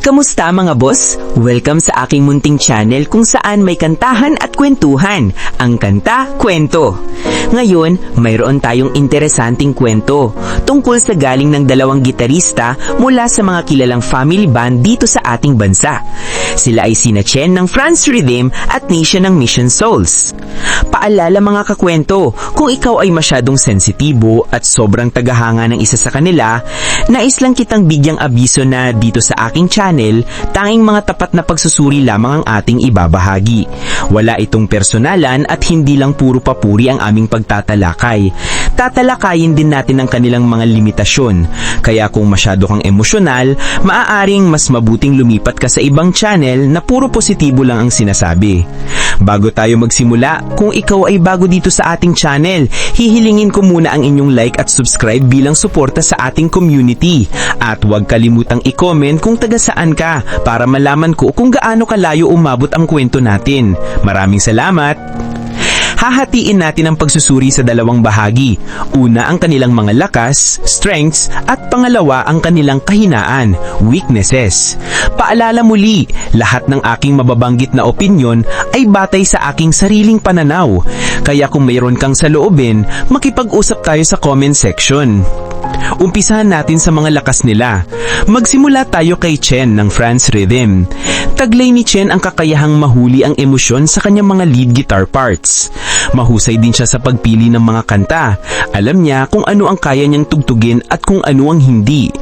Kamusta mga boss? Welcome sa aking munting channel kung saan may kantahan at kwentuhan. Ang kanta, kwento. Ngayon, mayroon tayong interesanting kwento tungkol sa galing ng dalawang gitarista mula sa mga kilalang family band dito sa ating bansa. Sila ay sina Chen ng France Rhythm at Nisha ng Mission Souls. Paalala mga kakwento, kung ikaw ay masyadong sensitibo at sobrang tagahanga ng isa sa kanila, nais lang kitang bigyang abiso na dito sa aking channel, tanging mga tapat na pagsusuri lamang ang ating ibabahagi. Wala itong personalan at hindi lang puro papuri ang aming pagtatalakay. Tatalakayin din natin ang kanilang mga limitasyon. Kaya kung masyado kang emosyonal, maaaring mas mabuting lumipat ka sa ibang channel na puro positibo lang ang sinasabi. Bago tayo magsimula, kung ikaw ay bago dito sa ating channel, hihilingin ko muna ang inyong like at subscribe bilang suporta sa ating community. At huwag kalimutang i-comment kung taga saan ka para malaman ko kung gaano kalayo umabot ang kwento natin. Maraming salamat! Hahatiin natin ang pagsusuri sa dalawang bahagi. Una ang kanilang mga lakas, strengths, at pangalawa ang kanilang kahinaan, weaknesses. Paalala muli, lahat ng aking mababanggit na opinyon ay batay sa aking sariling pananaw. Kaya kung mayroon kang saloobin, makipag-usap tayo sa comment section. Umpisahan natin sa mga lakas nila. Magsimula tayo kay Chen ng France Rhythm. Taglay ni Chen ang kakayahang mahuli ang emosyon sa kanyang mga lead guitar parts. Mahusay din siya sa pagpili ng mga kanta. Alam niya kung ano ang kaya niyang tugtugin at kung ano ang hindi.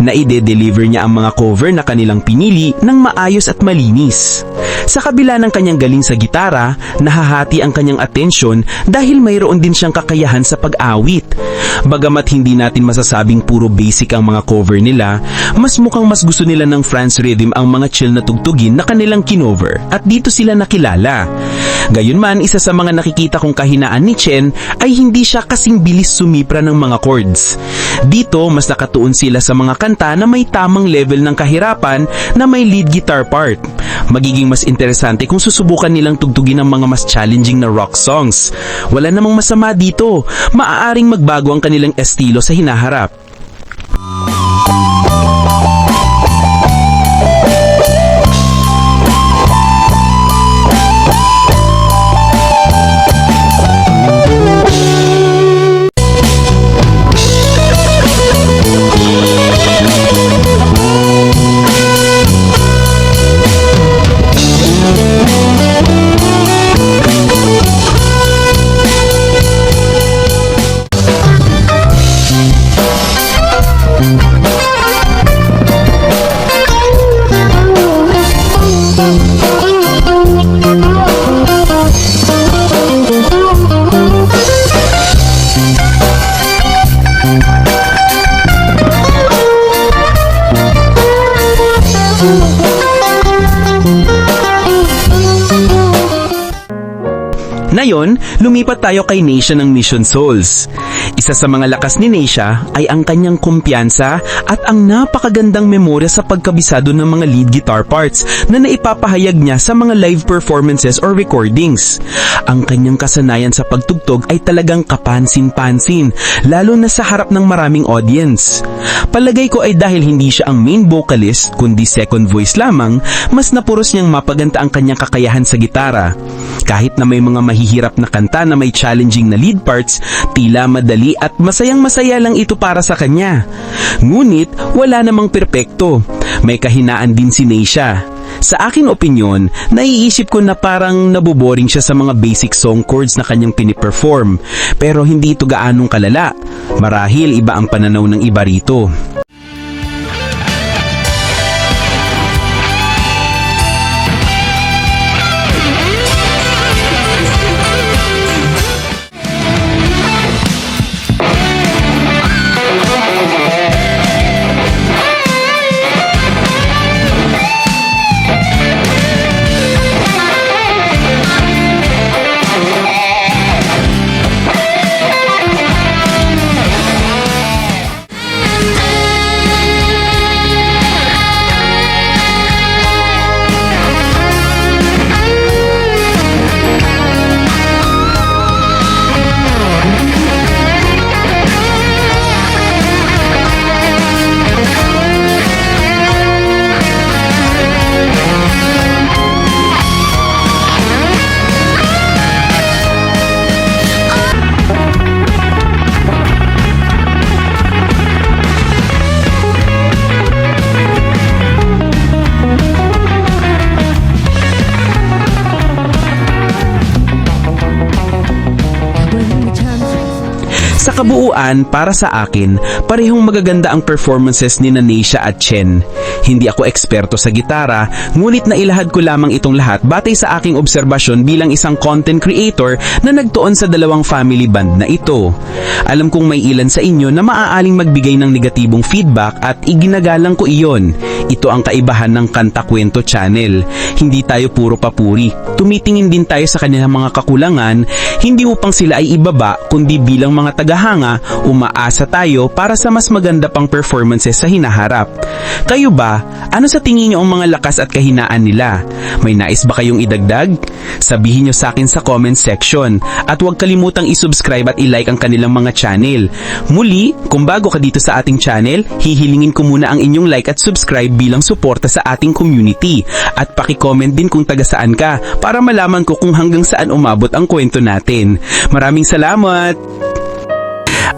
Naide-deliver niya ang mga cover na kanilang pinili ng maayos at malinis. Sa kabila ng kanyang galing sa gitara, nahahati ang kanyang atensyon dahil mayroon din siyang kakayahan sa pag-awit. Bagamat hindi natin masasabing puro basic ang mga cover nila, mas mukhang mas gusto nila ng France Rhythm ang mga chill na tugtugin na kanilang kinover at dito sila nakilala. Gayunman, isa sa mga nakikita kong kahinaan ni Chen ay hindi siya kasing bilis sumipra ng mga chords. Dito, mas nakatuon sila sa mga kanta na may tamang level ng kahirapan na may lead guitar part. Magiging mas interesante kung susubukan nilang tugtugin ang mga mas challenging na rock songs. Wala namang masama dito. Maaaring magbago ang kanilang estilo sa hinaharap. Ngayon, lumipat tayo kay Nisha ng Mission Souls. Isa sa mga lakas ni Nisha ay ang kanyang kumpiyansa at ang napakagandang memorya sa pagkabisado ng mga lead guitar parts na naipapahayag niya sa mga live performances or recordings. Ang kanyang kasanayan sa pagtugtog ay talagang kapansin-pansin, lalo na sa harap ng maraming audience. Palagay ko ay dahil hindi siya ang main vocalist kundi second voice lamang, mas napuros niyang mapaganda ang kanyang kakayahan sa gitara. Kahit na may mga mahihirap na kanta na may challenging na lead parts, tila madali at masayang masaya lang ito para sa kanya. Ngunit wala namang perpekto. May kahinaan din si Neisha. Sa akin opinyon, naiisip ko na parang naboboring siya sa mga basic song chords na kanyang piniperform. Pero hindi ito gaanong kalala. Marahil iba ang pananaw ng iba rito. Kabuuan, para sa akin, parehong magaganda ang performances ni Nanesha at Chen. Hindi ako eksperto sa gitara, ngunit nailahad ko lamang itong lahat batay sa aking obserbasyon bilang isang content creator na nagtuon sa dalawang family band na ito. Alam kong may ilan sa inyo na maaaling magbigay ng negatibong feedback at iginagalang ko iyon. Ito ang kaibahan ng Kanta Kwento channel. Hindi tayo puro papuri. Tumitingin din tayo sa kanilang mga kakulangan, hindi upang sila ay ibaba, kundi bilang mga tagahanga, umaasa tayo para sa mas maganda pang performances sa hinaharap. Kayo ba, ano sa tingin niyo ang mga lakas at kahinaan nila? May nais ba kayong idagdag? Sabihin niyo sa akin sa comment section at huwag kalimutang isubscribe at ilike ang kanilang mga channel. Muli, kung bago ka dito sa ating channel, hihilingin ko muna ang inyong like at subscribe bilang suporta sa ating community. At paki-comment din kung taga saan ka para malaman ko kung hanggang saan umabot ang kwento natin. Maraming salamat!